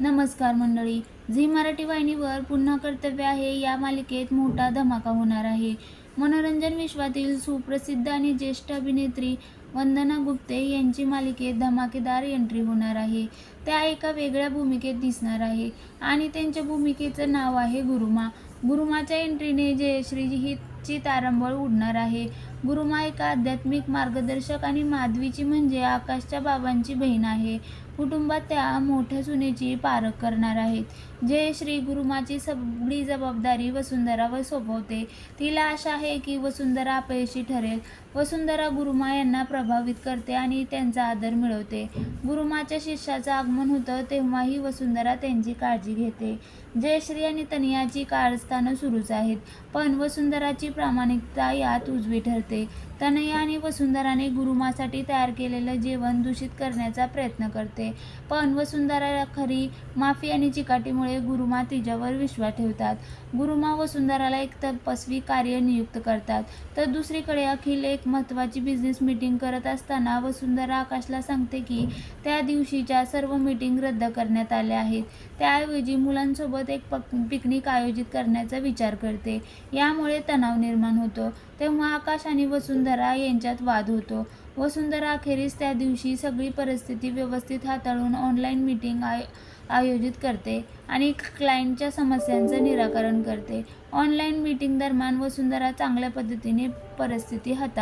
नमस्कार मंडळी. झी मराठी वाहिनीवर पुन्हा कर्तव्य आहे या मालिकेत मोठा धमाका होणार आहे. मनोरंजन विश्वातील सुप्रसिद्ध आणि ज्येष्ठ अभिनेत्री वंदना गुप्ते यांची मालिकेत धमाकेदार एंट्री होणार आहे. त्या एका वेगळ्या भूमिकेत दिसणार आहे आणि त्यांच्या भूमिकेचं नाव आहे गुरुमा. गुरुमाच्या एंट्रीने ही ची तारंबळ उडणार आहे. गुरुमा एका आध्यात्मिक मार्गदर्शक आणि माधवीची म्हणजे आकाशच्या बाबांची बहीण आहे. कुटुंबात त्या मोठ्या सुनेची पारख करणार आहेत. जयश्री गुरुमाची सगळी जबाबदारी वसुंधरावर सोपवते. तिला आशा आहे की वसुंधरा अपयशी ठरेल. वसुंधरा गुरुमा यांना प्रभावित करते आणि त्यांचा आदर मिळवते. गुरुमाच्या शिष्याचं आगमन होतं तेव्हाही वसुंधरा त्यांची काळजी घेते. जयश्री आणि तनियाची कारस्थानं सुरूच आहेत. पण वसुंधराची प्रामाणिकता यात उजवी ठरते. तनया आणि वसुंधराने गुरुमासाठी तयार केलेलं जेवण दूषित करण्याचा प्रयत्न करते. पण वसुंधरा खरी माफी आणि चिकाटीमुळे गुरुमा तिच्यावर विश्वास ठेवतात. गुरुमा वसुंधराला एक तपस्वी कार्य नियुक्त करतात. तर दुसरीकडे अखिल एक महत्त्वाची बिझनेस मीटिंग करत असताना वसुंधरा आकाशला सांगते की त्या दिवशीच्या सर्व मीटिंग रद्द करण्यात आल्या आहेत. त्याऐवजी मुलांसोबत एक पक पिकनिक आयोजित करण्याचा विचार करते. यामुळे तणाव निर्माण होतो. तेव्हा आकाश आणि वसुंधरा यांच्यात वाद होतो. वसुंधरा अखेरीस त्या दिवशी सगळी परिस्थिती व्यवस्थित हाताळून ऑनलाईन मीटिंग आय आयोजित करते आणि क्लायंटच्या समस्यांचं निराकरण करते. ऑनलाईन मीटिंग दरम्यान वसुंधरा चांगल्या पद्धतीने परिस्थिती हाता